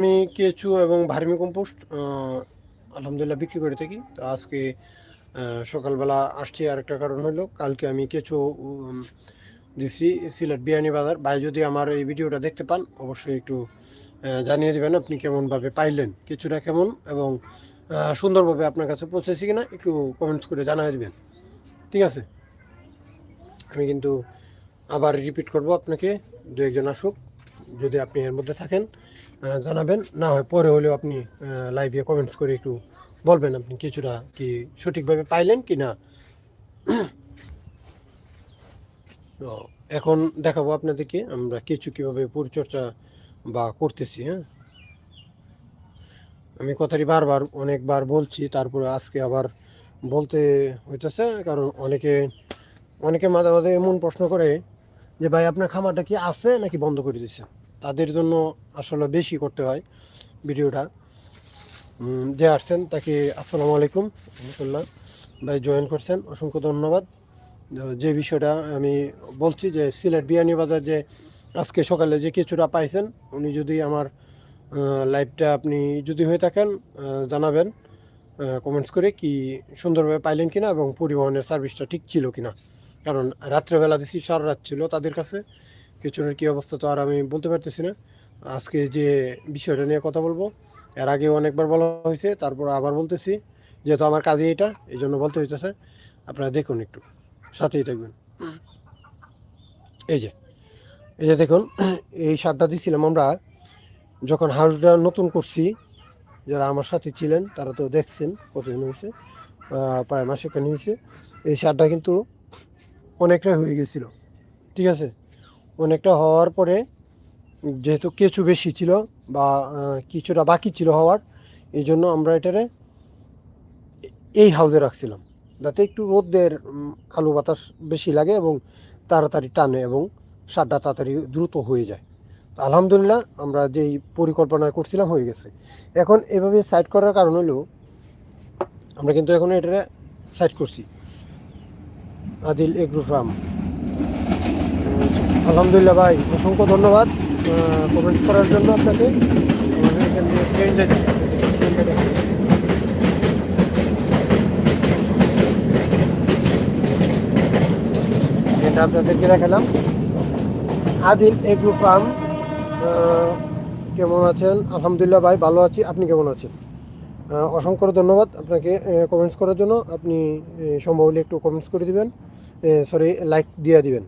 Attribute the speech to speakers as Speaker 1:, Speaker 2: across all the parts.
Speaker 1: আমি কেঁচু এবং ভার্মি কম্পোস্ট আলহামদুলিল্লাহ বিক্রি করে থাকি। তো আজকে সকালবেলা আসছি আরেকটা কারণ হলো, কালকে আমি কেঁচু দিছি সিলেট বিয়ানি বাজার। ভাই যদি আমার এই ভিডিওটা দেখতে পান, অবশ্যই একটু জানিয়ে দেবেন আপনি কেমনভাবে পাইলেন কিছুটা কেমন এবং সুন্দরভাবে আপনার কাছে পৌঁছেছি কিনা, একটু কমেন্টস করে জানিয়ে দেবেন। ঠিক আছে? আমি কিন্তু আবার রিপিট করব আপনাকে, দু একজন আসুক, যদি আপনি এর মধ্যে থাকেন। জানাবেন। না হয় পরে হলেও আপনি লাইভে কমেন্টস করে একটু বলবেন আপনি কিছুটা কি সঠিকভাবে পাইলেন কি না। তো এখন দেখাবো আপনাদেরকে আমরা কিছু কীভাবে পরিচর্যা বা করতেছি হ্যাঁ। আমি কথাটি বারবার, অনেকবার বলছি, তারপরে আজকে আবার বলতে হইতেছে, কারণ অনেকে অনেকে মাঝে মাঝে এমন প্রশ্ন করে যে, ভাই, আপনার খামারটা কি আছে নাকি বন্ধ করে দিচ্ছে তাদের জন্য আসলে বেশি করতে হয় ভিডিওটা। যে আসছেন তাকে আসসালামু আলাইকুম, রহমতুল্লাহ ভাই জয়েন করছেন, অসংখ্য ধন্যবাদ। যে বিষয়টা আমি বলছি যে সিলেট বিয়ানি বাজার যে আজকে সকালে যে কিছুটা পাইছেন, উনি যদি আমার লাইভটা আপনি যদি হয়ে থাকেন জানাবেন কমেন্টস করে কি সুন্দরভাবে পাইলেন কিনা এবং পরিবহনের সার্ভিসটা ঠিক ছিল কিনা। কারণ রাত্রেবেলা দিছি সারা রাত ছিল তাদের কাছে কিছুটার কী অবস্থা তো আর আমি বলতে পারতেছি না। আজকে যে বিষয়টা নিয়ে কথা বলব এর আগে অনেকবার বলা হয়েছে তারপর আবার বলতেছি যেহেতু আমার কাজে এটা এই জন্য বলতে হইতেছে। আপনারা দেখুন একটু সাথেই থাকবেন। এই যে এই যে দেখুন এই সারটা দিছিলাম আমরা যখন হাউসটা নতুন করছি যারা আমার সাথে ছিলেন তারা তো দেখছেন কতদিন হয়েছে প্রায় মাসেখানি হয়েছে এই সারটা কিন্তু অনেকটাই হয়ে গেছিল। ঠিক আছে? অনেকটা হওয়ার পরে যেহেতু কেঁচু বেশি ছিল বা কিছুটা বাকি ছিল হওয়ার, এই জন্য আমরা এটারে এই হাউজে রাখছিলাম। যাতে একটু রোদের আলো বাতাস বেশি লাগে এবং তাড়াতাড়ি টানে এবং সারটা তাড়াতাড়ি দ্রুত হয়ে যায়। তো আলহামদুলিল্লাহ আমরা যেই পরিকল্পনা করছিলাম হয়ে গেছে। এখন এভাবে সাইড করার কারণ হলো, আমরা কিন্তু এখন এটা সাইড করছি। আদিল এগ্রো ফার্ম আলহামদুলিল্লাহ ভাই, অসংখ্য ধন্যবাদ কমেন্টস করার জন্য আপনাকে। এটা আপনাদেরকে দেখালাম। আদিল এগ্রো ফার্ম কেমন আছেন? আলহামদুলিল্লাহ ভাই, ভালো আছি। আপনি কেমন আছেন? অসংখ্য ধন্যবাদ আপনাকে কমেন্টস করার জন্য। আপনি সম্ভব হলে একটু কমেন্টস করে দিবেন। সরি লাইক দিয়ে দিবেন।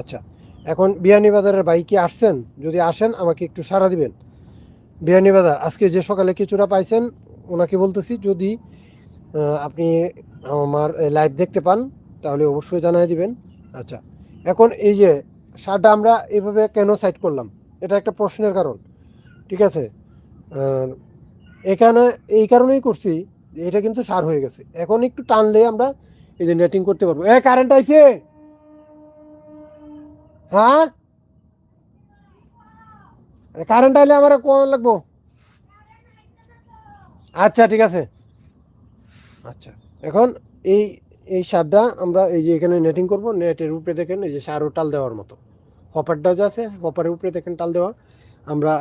Speaker 1: আচ্ছা। এখন বিয়ানি বাজারের ভাই কি আসছেন? যদি আসেন, আমাকে একটু সাড়া দিবেন। বিয়ানি বাজার আজকে যে সকালে কিছুটা পাইছেন, ওনাকে বলতেছি, যদি আপনি আমার লাইভ দেখতে পান, তাহলে অবশ্যই জানাই দিবেন। আচ্ছা এখন এই যে সারটা আমরা এভাবে কেন সাইড করলাম? এটা একটা প্রশ্নের কারণ, ঠিক আছে? এখানে, এই কারণেই করছি, এটা কিন্তু সার হয়ে গেছে। এখন একটু টানলে আমরা এই যে নেটিং করতে পারব। এ কারেন্ট আইছে! হ্যাঁ? কারেন্ট আইলে আমার কোন লাগবো? আচ্ছা ঠিক আছে। আচ্ছা এখন এই এই সারটা আমরা এই যে এখানে নেটিং করব নেটের উপরে দেখেন এই যে সারও টাল দেওয়ার মতো। হপারটা যে আছে, হপারের উপরে দেখেন টাল দেওয়া। আমরা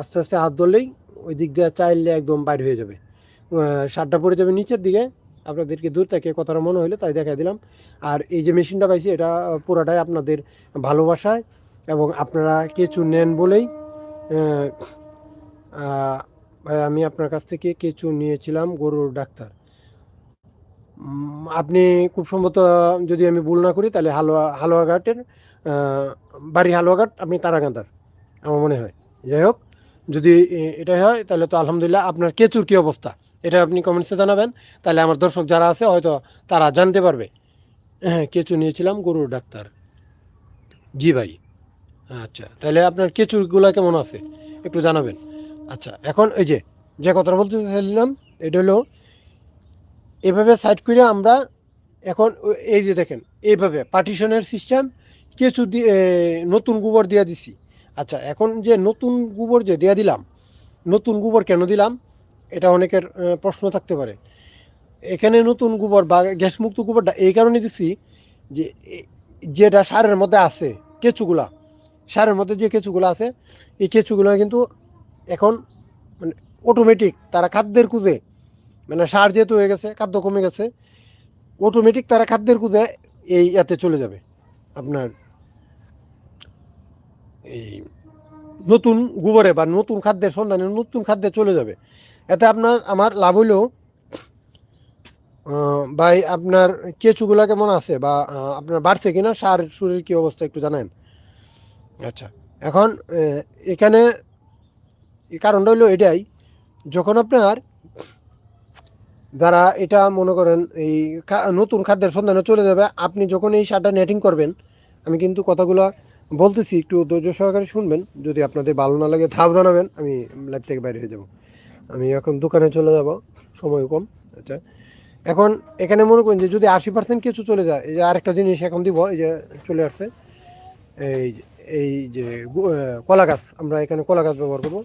Speaker 1: আস্তে আস্তে হাত ধরলেই ওই দিক দিয়ে চাইলে একদম বাইর হয়ে যাবে। সারটা পড়ে যাবে নিচের দিকে। আপনাদেরকে দূর থেকে কথাটা মনে হলে তাই দেখাই দিলাম। আর এই যে মেশিনটা পাইছি, এটা পুরাটাই আপনাদের ভালোবাসায় এবং আপনারা কেঁচু নেন বলেই ভাই, আমি আপনার কাছ থেকে কেঁচু নিয়েছিলাম গরুর ডাক্তার। আপনি খুব সম্ভবত যদি আমি ভুল না করি, তাহলে হালুয়া, হালুয়াঘাটের বাড়ি হালুয়াঘাট, আপনি তারাকান্দার আমার মনে হয়। যাই হোক, যদি এটাই হয়, তাহলে তো আলহামদুলিল্লাহ আপনার কেঁচুর কী অবস্থা? এটা আপনি কমেন্টসে জানাবেন। তাহলে আমার দর্শক যারা আছে, হয়তো তারা জানতে পারবে। হ্যাঁ কেঁচু নিয়েছিলাম, গরুর ডাক্তার। জি ভাই। আচ্ছা তাহলে আপনার কেঁচুরগুলো কেমন আছে? একটু জানাবেন। আচ্ছা এখন এই যে যে কথাটা বলতে চাইলাম এটা হলো, এভাবে সাইড করে আমরা এখন এই যে দেখেন এইভাবে পার্টিশনের সিস্টেম কেঁচু দিয়ে নতুন গোবর দিয়ে দিছি। আচ্ছা এখন যে নতুন গোবর যে দিয়ে দিলাম, নতুন গোবর কেন দিলাম? এটা অনেকের প্রশ্ন থাকতে পারে। এখানে নতুন গোবর বা গ্যাসমুক্ত গোবরটা এই কারণে দিছি যে যেটা সারের মধ্যে আছে, কেঁচুগুলা, সারের মধ্যে যে কেঁচুগুলো আছে, এই কেঁচুগুলো কিন্তু এখন মানে অটোমেটিক তারা খাদ্যের খুঁজে মানে সার যেহেতু হয়ে গেছে, খাদ্য কমে গেছে অটোমেটিক তারা খাদ্যের খুঁজে এই এতে চলে যাবে। আপনার এই নতুন গোবরে বা নতুন খাদ্যের সন্ধানে নতুন খাদ্যে চলে যাবে। এতে আপনার, আমার লাভ হইলেও ভাই আপনার কেঁচুগুলা কেমন আছে বা আপনার বাড়ছে কিনা, সার শরীর কী অবস্থা একটু জানেন। আচ্ছা এখন এখানে কারণটা হইল এটাই, যখন আপনার যারা এটা মনে করেন এই নতুন খাদ্যের সন্ধানে চলে যাবে, আপনি যখন এই সারটা নেটিং করবেন, আমি কিন্তু কথাগুলো বলতেছি, একটু ধৈর্য সহকারে শুনবেন, যদি আপনাদের ভালো না লাগে তাও জানাবেন, আমি লাইভ থেকে বাইরে হয়ে যাব। আমি এখন দোকানে চলে যাব সময় কম আচ্ছা। এখন এখানে মনে করেন যে যদি আশি পার্সেন্ট কিছু চলে যায়, এই যে আরেকটা জিনিস এখন দিব, এই যে চলে আসছে, এই এই যে কলা গাছ, আমরা এখানে কলা গাছ ব্যবহার করব।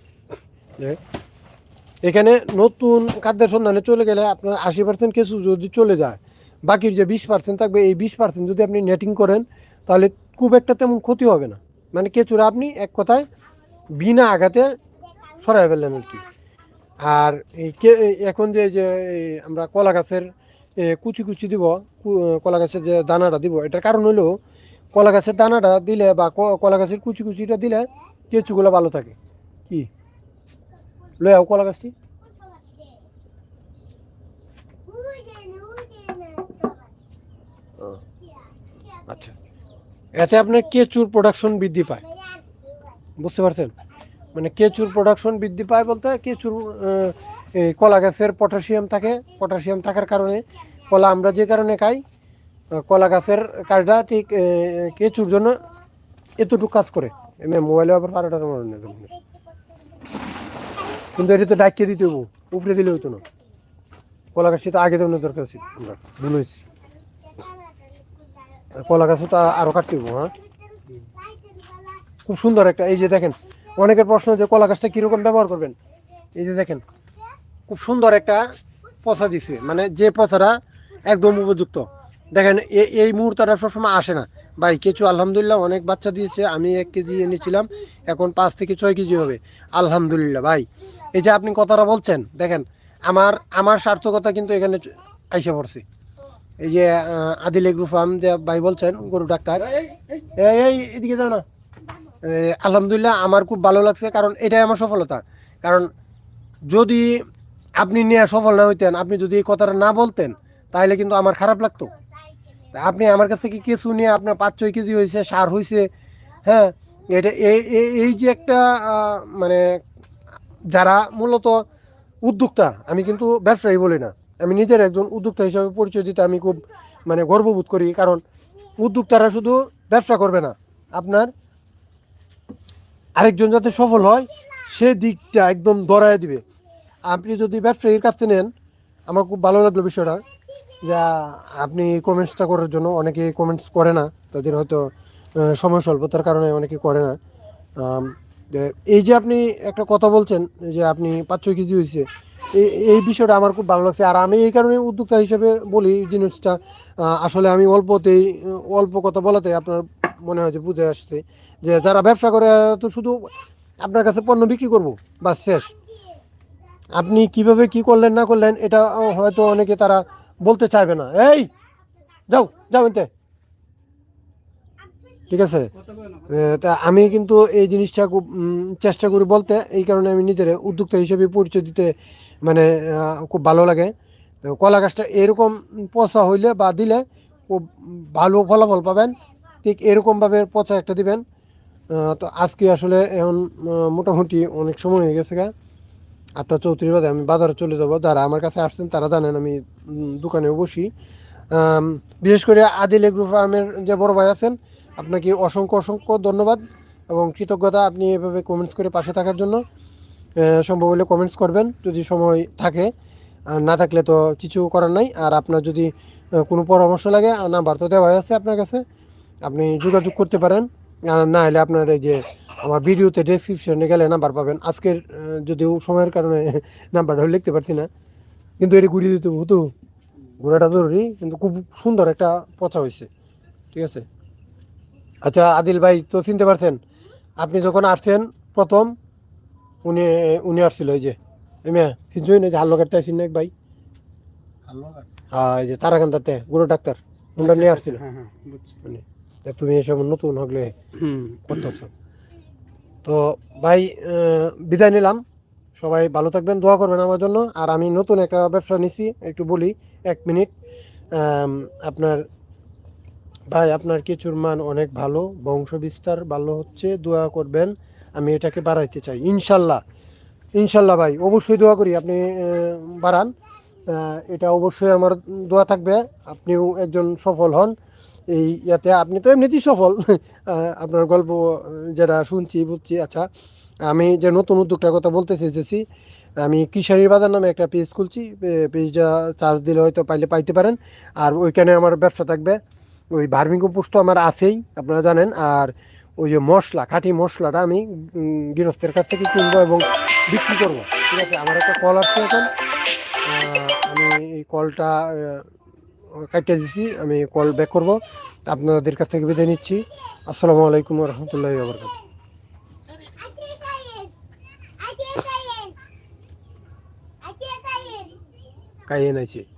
Speaker 1: এখানে নতুন খাদ্যের সন্ধানে চলে গেলে আপনার আশি পার্সেন্ট কেঁচু যদি চলে যায় বাকির যে বিশ পার্সেন্ট থাকবে, এই বিশ পার্সেন্ট যদি আপনি নেটিং করেন, তাহলে খুব একটা তেমন ক্ষতি হবে না। মানে কেঁচুরা আপনি এক কথায় বিনা আঘাতে সরাই ফেললেন আর কি। আর এখন যে যে আমরা কলা গাছের কুচি কুচি দিব কলা গাছের যে দানাটা দিব, এটার কারণ হলো কলা গাছের দানাটা দিলে বা কলা গাছের কুচি কুচিটা দিলে কেঁচুগুলো ভালো থাকে। কি? লয়ে আও কলা গাছটি। আচ্ছা। এতে আপনার কেঁচুর প্রোডাকশন বৃদ্ধি পায়। বুঝতে পারছেন? মানে কেঁচুর প্রোডাকশন বৃদ্ধি পায় বলতে কেঁচুর কলা গাছের পটাশিয়াম থাকে। পটাশিয়াম থাকার কারণে কলা আমরা যে কারণে খাই কলা গাছের কাজটা ঠিক কেঁচুর জন্য এতটুকু কাজ করে। এমনি মোবাইলে আবার বারোটার মনে কিন্তু এটা তো ডাকিয়ে দিতে হব উপরে দিলে হইতো না। কলা গাছটি তো আগে দেওয়ার দরকার ছিল, আমরা ভুল হয়েছি। কলা গাছও তো আরও কাটতে হব হ্যাঁ? খুব সুন্দর একটা, এই যে দেখেন অনেকের প্রশ্ন যে কলা গাছটা কীরকম ব্যবহার করবেন? এই যে দেখেন, খুব সুন্দর একটা পচা দিছে। মানে যে পচাটা একদম উপযুক্ত। দেখেন এই মুহূর্তটা সবসময় আসে না। ভাই, কিছু আলহামদুলিল্লাহ অনেক বাচ্চা দিয়েছে, আমি এক কেজি এনেছিলাম, এখন পাঁচ থেকে ছয় কেজি হবে। আলহামদুলিল্লাহ, ভাই। এই যে আপনি কথাটা বলছেন, দেখেন, আমার আমার সার্থকতা কিন্তু এখানে আইসে পড়ছে। এই যে আদিল এগ্রু যে ভাই বলছেন, গরু ডাক্তার এই, এদিকে যাও না। আলহামদুলিল্লাহ আমার খুব ভালো লাগছে, কারণ এটাই আমার সফলতা। কারণ যদি আপনি নিয়ে সফল না হইতেন, আপনি যদি এই কথাটা না বলতেন, তাহলে কিন্তু আমার খারাপ লাগতো। আপনি আমার কাছ থেকে কিছু নিয়ে আপনার পাঁচ ছয় কেজি হয়েছে সার হয়েছে হ্যাঁ এটা এই যে একটা মানে যারা মূলত উদ্যোক্তা, আমি কিন্তু ব্যবসায়ী বলি না। আমি নিজের একজন উদ্যোক্তা হিসাবে পরিচয় দিতে আমি খুব মানে গর্ববোধ করি, কারণ উদ্যোক্তারা শুধু ব্যবসা করবে না, আপনার আরেকজন যাতে সফল হয়, সে দিকটা একদম দরায় দিবে। আপনি যদি ব্যবসায়ীর কাছ থেকে নেন, আমার খুব ভালো লাগল বিষয়টা। যা আপনি কমেন্টসটা করার জন্য, অনেকে কমেন্টস করে না, তাদের হয়তো সময় স্বল্পতার কারণে অনেকে করে না। এই যে আপনি একটা কথা বলছেন, যে আপনি পাঁচ ছয় কেজি হয়েছে এই এই বিষয়টা আমার খুব ভালো লাগছে। আর আমি এই কারণে উদ্যোক্তা হিসেবে বলি, জিনিসটা আসলে আমি অল্পতেই, অল্প কথা বলাতে আপনার মনে হয় যে বুঝে আসছে যে যারা ব্যবসা করে তো শুধু আপনার কাছে পণ্য বিক্রি করব বা শেষ। আপনি কীভাবে কি করলেন, না করলেন, এটা হয়তো অনেকে তারা বলতে চাইবে না। এই, যাও যাও এতে ঠিক আছে? তা আমি কিন্তু এই জিনিসটা খুব চেষ্টা করি বলতে, এই কারণে আমি নিজের উদ্যোক্তা হিসেবে পরিচয় দিতে মানে খুব ভালো লাগে। কলা গাছটা এরকম পচা হইলে বা দিলে খুব ভালো ফলাফল পাবেন। ঠিক এরকমভাবে পচা একটা দিবেন। তো আজকে আসলে এখন মোটামুটি অনেক সময় হয়ে গেছে গা। আটটা চৌত্রিশ বাজে, আমি বাজারে চলে যাব। যারা আমার কাছে আসছেন, তারা জানেন আমি দোকানেও বসি। বিশেষ করে আদিল এগ্রো ফার্মের যে বড় ভাই আছেন, আপনাকে অসংখ্য অসংখ্য ধন্যবাদ এবং কৃতজ্ঞতা। আপনি এভাবে কমেন্টস করে পাশে থাকার জন্য সম্ভব হলে কমেন্টস করবেন যদি সময় থাকে। আর না থাকলে তো কিছু করার নাই। আর আপনার যদি কোনো পরামর্শ লাগে নাম্বার তো দেওয়া আছে আপনার কাছে। আপনি যোগাযোগ করতে পারেন। আর না হলে আপনার এই যে আমার ভিডিওতে ডেসক্রিপশনে গেলে নাম্বার পাবেন। আজকের যদিও সময়ের কারণে নাম্বারটা লিখতে পারছি না। কিন্তু এটা ঘুরিয়ে দিতে হতো ঘোরাটা জরুরি কিন্তু খুব সুন্দর একটা পচা হয়েছে। ঠিক আছে? আচ্ছা আদিল ভাই তো চিনতে পারছেন? আপনি যখন আসছেন প্রথম উনি উনি আসছিল ওই যে। এমে সিনজুই না যে হাল্লো কাটতে আসিন না এক ভাই। হ্যাঁ এই যে তারাকান্দাতে গুরু ডাক্তার। হুন্ডা নিয়ে আসছিল।
Speaker 2: হ্যাঁ হ্যাঁ
Speaker 1: তুমি এসব নতুন
Speaker 2: হুম।
Speaker 1: করতেছ। তো ভাই বিদায় নিলাম। সবাই ভালো থাকবেন দোয়া করবেন আমার জন্য। আর আমি নতুন একটা ব্যবসা নিছি একটু বলি এক মিনিট। আপনার ভাই আপনার কিছুর মান অনেক ভালো বংশ বিস্তার ভালো হচ্ছে দোয়া করবেন। আমি এটাকে বাড়াইতে চাই ইনশাল্লাহ। ইনশাল্লাহ ভাই অবশ্যই দোয়া করি আপনি বাড়ান। এটা অবশ্যই আমার দোয়া থাকবে। আপনিও একজন সফল হন। এই ইয়াতে আপনি তো এমনিতেই সফল। আপনার গল্প যেটা শুনছি, বুঝছি আচ্ছা। আমি যে নতুন উদ্যোগটার কথা বলতে চেয়েছি, আমি কৃষারির বাজার নামে একটা পেজ খুলছি। পেজটা চার্জ দিলে হয়তো পাইলে পাইতে পারেন। আর ওইখানে আমার ব্যবসা থাকবে। ওই ভার্মিং কম্পোস্ট তো আমার আছেই, আপনারা জানেন। আর ওই যে মশলা, খাঁটি মশলাটা আমি গৃহস্থের কাছ থেকে কিনবো এবং বিক্রি করব। ঠিক আছে? আমার একটা কল আসছে এখন। আমি এই কলটা কাটতে দিচ্ছি আমি কল ব্যাক করব। আপনাদের কাছ থেকে বিদায় নিচ্ছি। আসসালামু আলাইকুম রহমতুল্লাহ বরকাত
Speaker 3: Adik kain.